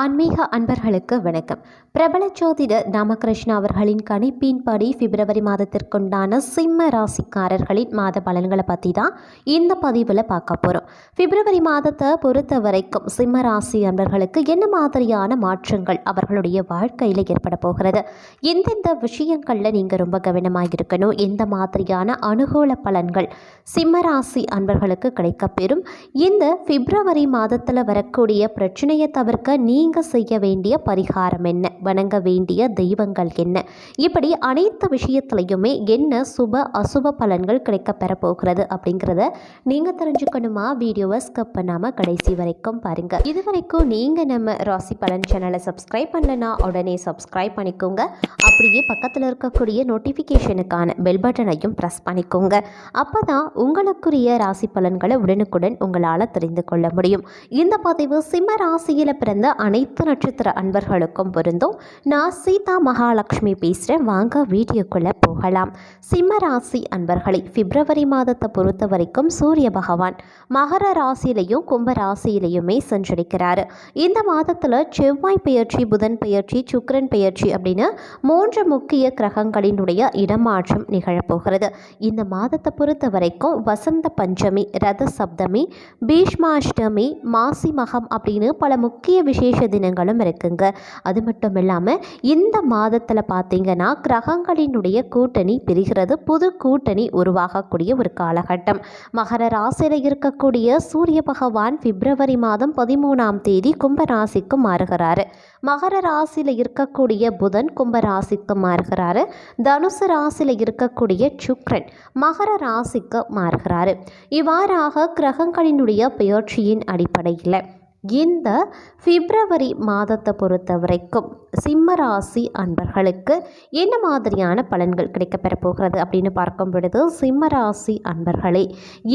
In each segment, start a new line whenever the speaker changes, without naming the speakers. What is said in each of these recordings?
ஆன்மீக அன்பர்களுக்கு வணக்கம். பிரபல ஜோதிடர் ராமகிருஷ்ணா அவர்களின் கணிப்பின்படி பிப்ரவரி மாதத்திற்குண்டான சிம்ம ராசிக்காரர்களின் மாத பலன்களை பற்றி தான் இந்த பதிவில் பார்க்க போகிறோம் பிப்ரவரி மாதத்தை பொறுத்த வரைக்கும் சிம்ம ராசி அன்பர்களுக்கு என்ன மாதிரியான மாற்றங்கள் அவர்களுடைய வாழ்க்கையில் ஏற்பட போகிறது? எந்தெந்த விஷயங்களில் நீங்கள் ரொம்ப கவனமாக இருக்கணும்? எந்த மாதிரியான அனுகூல பலன்கள் சிம்ம ராசி அன்பர்களுக்கு கிடைக்கப்பெறும் இந்த பிப்ரவரி மாதத்தில் வரக்கூடிய பிரச்சனையை தவிர்க்க நீங்கள் செய்ய வேண்டிய பரிகாரம் என்ன? வணங்க வேண்டிய தெய்வங்கள் என்ன? இப்படி அனைத்து விஷயத்துலையுமே என்ன சுப அசுப பலன்கள் கிடைக்கப்பெற போகிறது அப்படிங்கிறத நீங்கள் தெரிஞ்சுக்கணுமா? வீடியோவை ஸ்கப் பண்ணாமல் கடைசி வரைக்கும் பாருங்கள் இது வரைக்கும் நீங்கள் நம்ம ராசி பலன் சேனலை சப்ஸ்கிரைப் பண்ணலனா உடனே சப்ஸ்கிரைப் பண்ணிக்கோங்க. அப்படியே பக்கத்தில் இருக்கக்கூடிய நோட்டிஃபிகேஷனுக்கான பெல் பட்டனையும் ப்ரெஸ் பண்ணிக்கோங்க. அப்போ தான் உங்களுக்குரிய ராசி பலன்களை உடனுக்குடன் உங்களால் தெரிந்து கொள்ள முடியும். இந்த பதிவு சிம்ம ராசியில் பிறந்த அனைத்து நட்சத்திர அன்பர்களுக்கும் பொருந்தும். நான் சீதா மகாலட்சுமி பேசுகிறேன் வாங்க வீடியோக்குள்ளே போகலாம். சிம்ம ராசி அன்பர்களை பிப்ரவரி மாதத்தை பொறுத்த வரைக்கும் சூரிய பகவான் மகர ராசியிலையும் கும்ப ராசியிலையுமே சஞ்சரிக்கிறாரு இந்த மாதத்தில் செவ்வாய் பெயர்ச்சி புதன் பெயர்ச்சி சுக்கிரன் பெயர்ச்சி அப்படின்னு மூன்று முக்கிய கிரகங்களினுடைய இடமாற்றம் நிகழப்போகிறது. இந்த மாதத்தை பொறுத்த வரைக்கும் வசந்த பஞ்சமி ரத சப்தமி பீஷ்மாஷ்டமி மாசி மகம் அப்படின்னு பல முக்கிய விசேஷ தினங்களும் இருக்குங்க. அது மட்டும் இல்லாமல் இந்த மாதத்தில் பார்த்தீங்கன்னா கிரகங்களினுடைய கூட்டணி பிரிகிறது. புது கூட்டணி உருவாகக்கூடிய ஒரு காலகட்டம். மகர ராசியில் இருக்கக்கூடிய சூரிய பகவான் பிப்ரவரி மாதம் பதிமூணாம் தேதி கும்பராசிக்கு மாறுகிறாரு. மகர ராசியில் இருக்கக்கூடிய புதன் கும்பராசிக்கு மாறுகிறாரு. தனுசு ராசியில் இருக்கக்கூடிய சுக்ரன் மகர ராசிக்கு மாறுகிறாரு. இவ்வாறாக கிரகங்களினுடைய பெயர்ச்சியின் அடிப்படையில் இந்த பிப்ரவரி மாதத்தை பொறுத்த வரைக்கும் சிம்ம ராசி அன்பர்களுக்கு என்ன மாதிரியான பலன்கள் கிடைக்கப்பெற போகிறது அப்படின்னு பார்க்கும் பொழுது சிம்ம ராசி அன்பர்களே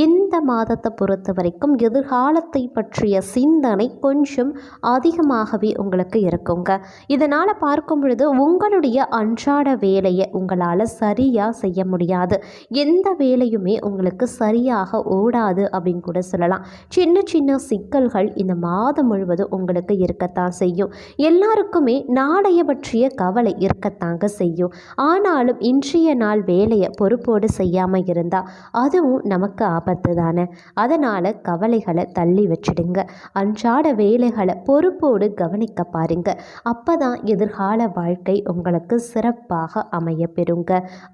இந்த மாதத்தை பொறுத்த வரைக்கும் எதிர்காலத்தை பற்றிய சிந்தனை கொஞ்சம் அதிகமாகவே உங்களுக்கு இருக்குங்க. இதனால் பார்க்கும் பொழுது உங்களுடைய அன்றாட வேலையை உங்களால் சரியாக செய்ய முடியாது. எந்த வேலையுமே உங்களுக்கு சரியாக ஓடாது அப்படின்னு கூட சொல்லலாம். சின்ன சின்ன சிக்கல்கள் இந்த மாதம் முழுவதும் உங்களுக்கு இருக்கத்தான் செய்யும். எல்லாருக்குமே நான் நாளைய பற்றிய கவலை இருக்கத்தாங்க செய்யும். ஆனாலும் இன்றைய நாள் வேலையை பொறுப்போடு செய்யாமல் இருந்தால் அதுவும் நமக்கு ஆபத்து தானே. அதனால் கவலைகளை தள்ளி வச்சிடுங்க. அன்றாட வேலைகளை பொறுப்போடு கவனிக்க பாருங்க. அப்போ தான் எதிர்கால வாழ்க்கை உங்களுக்கு சிறப்பாக அமைய பெறுங்க.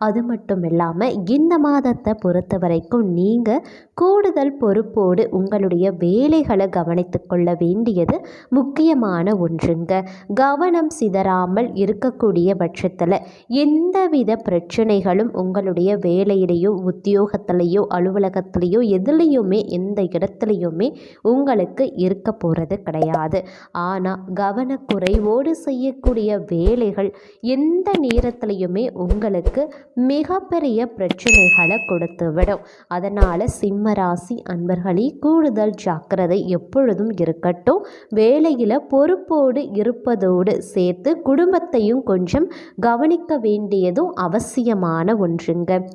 அது மட்டும் இல்லாமல் இந்த மாதத்தை பொறுத்த வரைக்கும் நீங்கள் கூடுதல் பொறுப்போடு உங்களுடைய வேலைகளை கவனித்து கொள்ள வேண்டியது முக்கியமான ஒன்றுங்க. கவனம் சிதறாமல் இருக்கக்கூடிய பட்சத்தில் எந்தவித பிரச்சனைகளும் உங்களுடைய வேலையிலேயோ உத்தியோகத்திலேயோ அலுவலகத்திலேயோ எதுலேயுமே எந்த இடத்துலையுமே உங்களுக்கு இருக்க போகிறது கிடையாது. ஆனால் கவனக்குறைவோடு செய்யக்கூடிய வேலைகள் எந்த நேரத்திலையுமே உங்களுக்கு மிகப்பெரிய பிரச்சனைகளை கொடுத்து விடும் அதனால் சிம்ம ராசி அன்பர்களே கூடுதல் ஜாக்கிரதை எப்பொழுதும் இருக்கட்டும். வேலையில் பொறுப்போடு இருப்பதோடு சேர்த்து குடும்பத்தையும் கொஞ்சம் கவனிக்க வேண்டியதும் அவசியமான ஒன்றுங்க.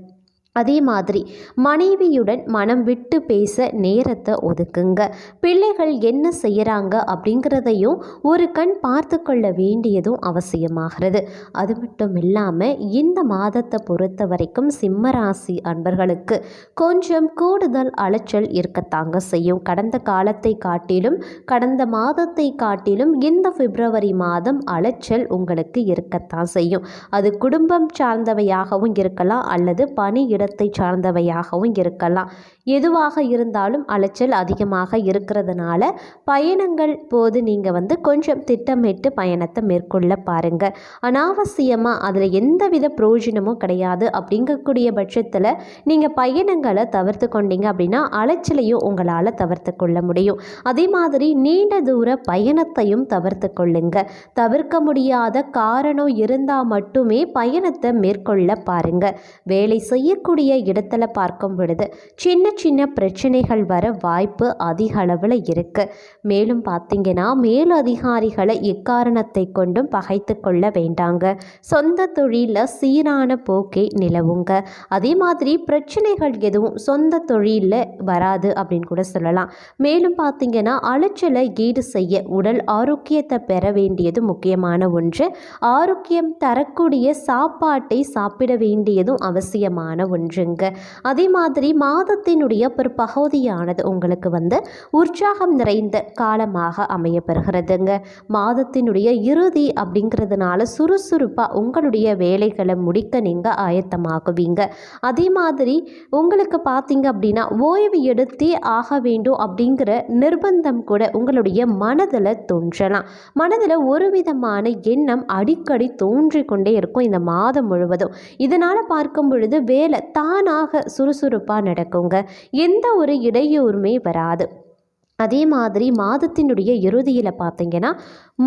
அதே மாதிரி மனைவியுடன் மனம் விட்டு பேச நேரத்தை ஒதுக்குங்க. பிள்ளைகள் என்ன செய்கிறாங்க அப்படிங்கிறதையும் ஒரு கண் பார்த்து கொள்ள வேண்டியதும் அவசியமாகிறது. அது மட்டும் இல்லாமல் இந்த மாதத்தை பொறுத்த வரைக்கும் சிம்மராசி அன்பர்களுக்கு கொஞ்சம் கூடுதல் அலைச்சல் இருக்கத்தாங்க செய்யும். கடந்த காலத்தை காட்டிலும் கடந்த மாதத்தை காட்டிலும் இந்த பிப்ரவரி மாதம் அலைச்சல் உங்களுக்கு இருக்கத்தான் செய்யும். அது குடும்பம் சார்ந்தவையாகவும் இருக்கலாம் அல்லது பணியிட இடத்தை சார்ந்தவையாகவும் இருக்கலாம். எதுவாக இருந்தாலும் அலைச்சல் அதிகமாக இருக்கிறதுனால பயணங்கள் போது நீங்கள் வந்து கொஞ்சம் திட்டமிட்டு பயணத்தை மேற்கொள்ள பாருங்கள் அனாவசியமாக அதில் எந்தவித பிரயோஜனமும் கிடையாது. அப்படிங்கக்கூடிய பட்சத்தில் நீங்கள் பயணங்களை தவிர்த்து கொண்டீங்க அப்படின்னா அலைச்சலையும் உங்களால் தவிர்த்து கொள்ள முடியும். அதே மாதிரி நீண்ட தூர பயணத்தையும் தவிர்த்து கொள்ளுங்க. தவிர்க்க முடியாத காரணம் இருந்தால் மட்டுமே பயணத்தை மேற்கொள்ள பாருங்கள் வேலை செய்யக்கூடிய கூடிய இடத்துல பார்க்கும் பொழுது சின்ன சின்ன பிரச்சனைகள் வர வாய்ப்பு அதிக அளவில் இருக்குது மேலும் பார்த்தீங்கன்னா மேலதிகாரிகளை எக்காரணத்தை கொண்டும் பகைத்து கொள்ள வேண்டாங்க. சொந்த தொழிலில் சீரான போக்கை நிலவுங்க. அதே மாதிரி பிரச்சனைகள் எதுவும் சொந்த தொழிலில் வராது அப்படின்னு கூட சொல்லலாம். மேலும் பார்த்திங்கன்னா அலைச்சலை ஈடு செய்ய உடல் ஆரோக்கியத்தை பெற வேண்டியது முக்கியமான ஒன்று. ஆரோக்கியம் தரக்கூடிய சாப்பாட்டை சாப்பிட வேண்டியதும் அவசியமான ஒன்று. ஒன்றுங்க அதே மாதிரி மாதத்தினுடைய ஒரு பகுதியானது உங்களுக்கு வந்து உற்சாகம் நிறைந்த காலமாக அமையப்பெறுகிறதுங்க. மாதத்தினுடைய இறுதி அப்படிங்கிறதுனால சுறுசுறுப்பாக உங்களுடைய வேலைகளை முடிக்க நீங்கள் ஆயத்தமாகுவீங்க. அதே மாதிரி உங்களுக்கு பார்த்தீங்க அப்படின்னா ஓய்வு எடுத்தே ஆக வேண்டும் அப்படிங்கிற நிர்பந்தம் கூட உங்களுடைய மனதில் தோன்றலாம். மனதில் ஒரு விதமான எண்ணம் அடிக்கடி தோன்றிக்கொண்டே இருக்கும் இந்த மாதம் முழுவதும். இதனால் பார்க்கும் பொழுது வேலை தானாக சுறுசுறுப்பாக நடக்குங்க. எந்த ஒரு இடையூறுமே வராது. அதே மாதிரி மாதத்தினுடைய இறுதியில் பார்த்தீங்கன்னா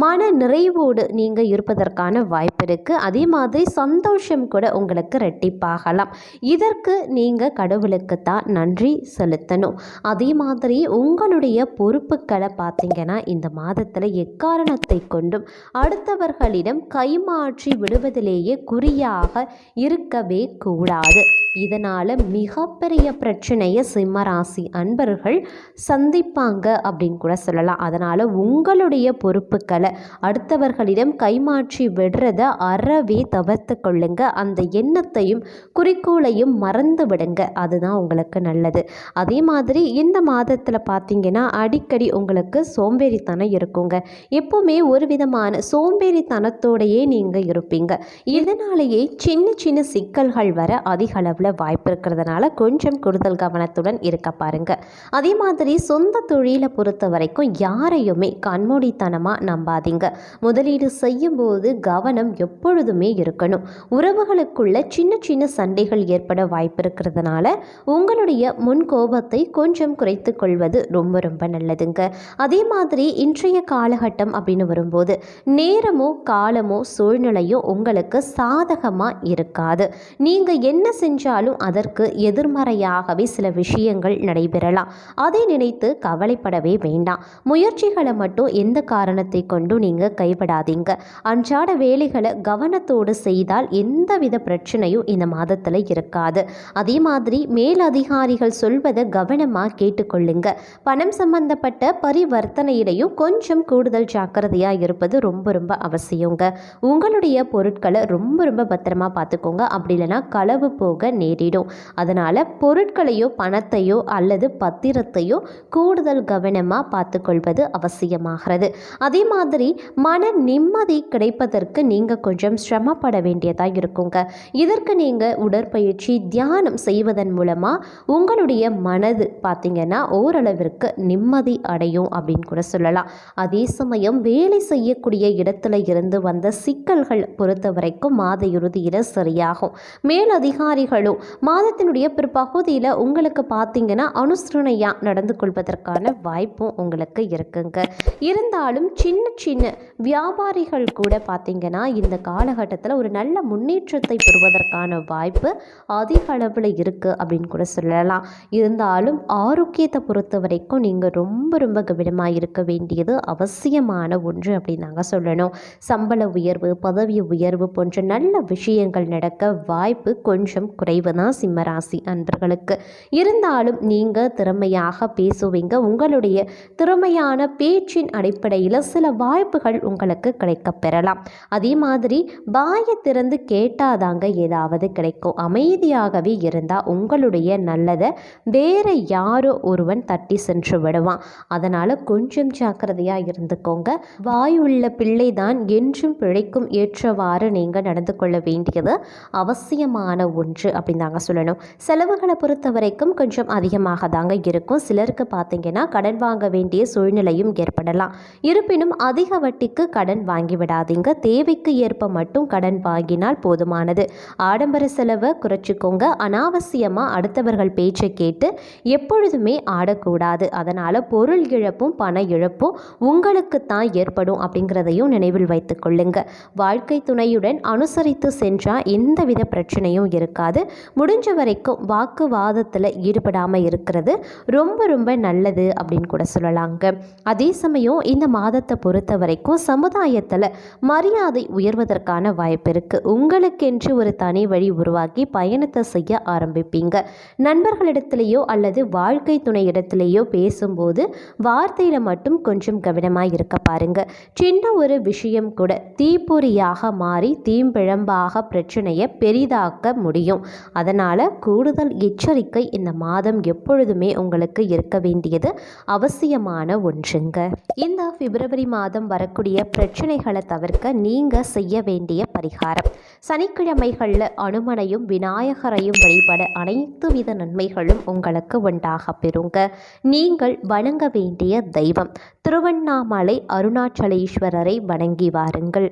மன நிறைவோடு நீங்கள் இருப்பதற்கான வாய்ப்பு இருக்குது அதே மாதிரி சந்தோஷம் கூட உங்களுக்கு ரெட்டிப்பாகலாம். இதற்கு நீங்கள் கடவுளுக்கு தான் நன்றி செலுத்தணும். அதே மாதிரி உங்களுடைய பொறுப்புகளை பார்த்தீங்கன்னா இந்த மாதத்தில் எக்காரணத்தை கொண்டும் அடுத்தவர்களிடம் கைமாற்றி விடுவதிலேயே குறியாக இருக்கவே கூடாது. இதனால் மிகப்பெரிய பிரச்சனையை சிம்மராசி அன்பர்கள் சந்திப்பாங்க அப்படின்னு கூட சொல்லலாம். அதனால் உங்களுடைய பொறுப்புகளை அடுத்தவர்களிடம் கைமாற்றி விடுறத அறவே தவிர்த்து கொள்ளுங்க. அந்த எண்ணத்தையும் குறிக்கோளையும் மறந்து விடுங்க. அதுதான் உங்களுக்கு நல்லது. அதே மாதிரி இந்த மாதத்தில் பார்த்தீங்கன்னா அடிக்கடி உங்களுக்கு சோம்பேறித்தனம் இருக்குங்க. எப்போவுமே ஒரு விதமான சோம்பேறித்தனத்தோடையே நீங்கள் இருப்பீங்க. இதனாலேயே சின்ன சின்ன சிக்கல்கள் வர அதிகளவு அளவில் வாய்ப்பு இருக்கிறதுனால கொஞ்சம் கூடுதல் கவனத்துடன் இருக்க பாருங்க. அதே மாதிரி சொந்த தொழிலை பொறுத்த வரைக்கும் யாரையுமே கண்மூடித்தனமாக நம்பாதீங்க. முதலீடு செய்யும்போது கவனம் எப்பொழுதுமே இருக்கணும். உறவுகளுக்குள்ள சின்ன சின்ன சண்டைகள் ஏற்பட வாய்ப்பு இருக்கிறதுனால உங்களுடைய முன் கோபத்தை கொஞ்சம் குறைத்து கொள்வது ரொம்ப ரொம்ப நல்லதுங்க. அதே மாதிரி இன்றைய காலகட்டம் அப்படின்னு வரும்போது நேரமோ காலமோ சூழ்நிலையோ உங்களுக்கு சாதகமாக இருக்காது. நீங்கள் என்ன செஞ்சாலும் அதற்கு எதிர்மறையாகவே சில விஷயங்கள் நடைபெறலாம். அதை நினைத்து கவலைப்படவே வேண்டாம். முயற்சிகளை மட்டும் எந்த காரணத்தை கொண்டும் நீங்கள் கைவிடாதீங்க. அன்றாட வேலைகளை கவனத்தோடு செய்தால் எந்தவித பிரச்சனையும் இந்த மாதத்தில் இருக்காது. அதே மாதிரி மேலதிகாரிகள் சொல்வதை கவனமாக கேட்டுக்கொள்ளுங்க. பணம் சம்பந்தப்பட்ட பரிவர்த்தனையிலையும் கொஞ்சம் கூடுதல் ஜாக்கிரதையாக இருப்பது ரொம்ப ரொம்ப அவசியங்க. உங்களுடைய பொருட்களை ரொம்ப ரொம்ப பத்திரமா பார்த்துக்கோங்க. அப்படி இல்லைன்னா களவு போக நேரிடும். அதனால் பொருட்களையோ பணத்தையோ அல்லது பத்திரத்தையோ கூடுதல் கவனமாக பார்த்துக்கொள்வது அவசியமாகிறது. அதே மாதிரி மன நிம்மதி கிடைப்பதற்கு நீங்கள் கொஞ்சம் சிரமப்பட வேண்டியதாக இருக்குங்க. இதற்கு நீங்கள் உடற்பயிற்சி தியானம் செய்வதன் மூலமாக உங்களுடைய மனது பார்த்திங்கன்னா ஓரளவிற்கு நிம்மதி அடையும் அப்படின்னு கூட சொல்லலாம். அதே சமயம் வேலை செய்யக்கூடிய இடத்துல இருந்து வந்த சிக்கல்கள் பொறுத்த வரைக்கும் மாத இறுதியில் சரியாகும். மேலதிகாரிகளும் மாதத்தினுடைய பிற்பகுதியில் உங்களுக்கு பார்த்தீங்கன்னா அனுசரணையாக நடந்து கொள்வதற்கான வாய்ப்பும் உங்களுக்கு இருக்குங்க. இருந்தாலும் சின்ன சின்ன வியாபாரிகள் கூட பார்த்தீங்கன்னா இந்த காலகட்டத்தில் ஒரு நல்ல முன்னேற்றத்தை பெறுவதற்கான வாய்ப்பு அதிக அளவில் இருக்குது அப்படின்னு கூட சொல்லலாம். இருந்தாலும் ஆரோக்கியத்தை பொறுத்த வரைக்கும் நீங்கள் ரொம்ப ரொம்ப கவனமாக இருக்க வேண்டியது அவசியமான ஒன்று அப்படின்னு நாங்கள் சொல்லணும். சம்பள உயர்வு பதவி உயர்வு போன்ற நல்ல விஷயங்கள் நடக்க வாய்ப்பு கொஞ்சம் குறைவு தான் சிம்மராசி அன்பர்களுக்கு. இருந்தாலும் நீங்கள் திறமையாக பேசுவீங்க. உங்களுடைய திறமையான பேச்சின் அடிப்படையில் சில வாய்ப்புகள் உங்களுக்கு கிடைக்கப் பெறலாம். அதே மாதிரி வாயை திறந்து கேட்டாதாங்க ஏதாவது கிடைக்கும். அமைதியாகவே இருந்தால் உங்களுடைய நல்லதை வேற யாரோ ஒருவன் தட்டி சென்று விடுவான். அதனால் கொஞ்சம் ஜாக்கிரதையாக இருந்துக்கோங்க. வாய் உள்ள பிள்ளை தான் என்றும் பிழைக்கும் ஏற்றவாறு நீங்கள் நடந்து கொள்ள வேண்டியது அவசியமான ஒன்று. அப்படின்னு தாங்க சொல்லணும். செலவுகளை பொறுத்த வரைக்கும் கொஞ்சம் அதிகமாக தாங்க இருக்கும். சிலருக்கு பார்த்தீங்கன்னா கடன் வாங்க வேண்டிய சூழ்நிலையும் ஏற்படலாம். இருப்பினும் அதிக வட்டிக்கு கடன் வாங்கி விடாதீங்க. தேவைக்கு ஏற்ப மட்டும் கடன் வாங்கினால் போதுமானது. ஆடம்பர செலவை குறைச்சிக்கோங்க. அனாவசியமாக அடுத்தவர்கள் பேச்சை கேட்டு எப்பொழுதுமே ஆடக்கூடாது. அதனால் பொருள் இழப்பும் பண இழப்பும் உங்களுக்கு தான் ஏற்படும் அப்படிங்கிறதையும் நினைவில் வைத்துக் கொள்ளுங்க. வாழ்க்கை துணையுடன் அனுசரித்து சென்றால் எந்தவித பிரச்சனையும் இருக்காது. முடிஞ்ச வரைக்கும் வாக்குவாதத்தில் ஈடுபடாமல் இருக்கிறது ரொம்ப ரொம்ப நல்லது அப்படின்னு கூட சொல்லலாங்க. அதே சமயம் இந்த மாதத்தை பொறுத்த வரைக்கும் சமுதாயத்தில் மரியாதை உயர்வதற்கான வாய்ப்பு இருக்குது உங்களுக்கென்று ஒரு தனி வழி உருவாக்கி பயணத்தை செய்ய ஆரம்பிப்பீங்க. நண்பர்களிடத்திலேயோ அல்லது வாழ்க்கை துணை இடத்திலேயோ பேசும்போது வார்த்தையில் மட்டும் கொஞ்சம் கவனமாக இருக்க பாருங்க. சின்ன ஒரு விஷயம் கூட தீப்பொறியாக மாறி தீம்பிழம்பாக பிரச்சனையை பெரிதாக்க முடியும். அதனால் கூடுதல் எச்சரிக்கை இந்த மாதம் எப்பொழுதுமே உங்களுக்கு இருக்க வேண்டியது அவசியமான ஒன்றுங்க. இந்த பிப்ரவரி மாதம் வரக்கூடிய பிரச்சனைகளை தவிர்க்க நீங்கள் செய்ய வேண்டிய பரிகாரம். சனிக்கிழமைகளில் அனுமனையும் விநாயகரையும் வழிபட அனைத்து வித நன்மைகளும் உங்களுக்கு உண்டாக பெறுங்க. நீங்கள் வணங்க வேண்டிய தெய்வம். திருவண்ணாமலை அருணாச்சலேஸ்வரரை வணங்கி வாருங்கள்.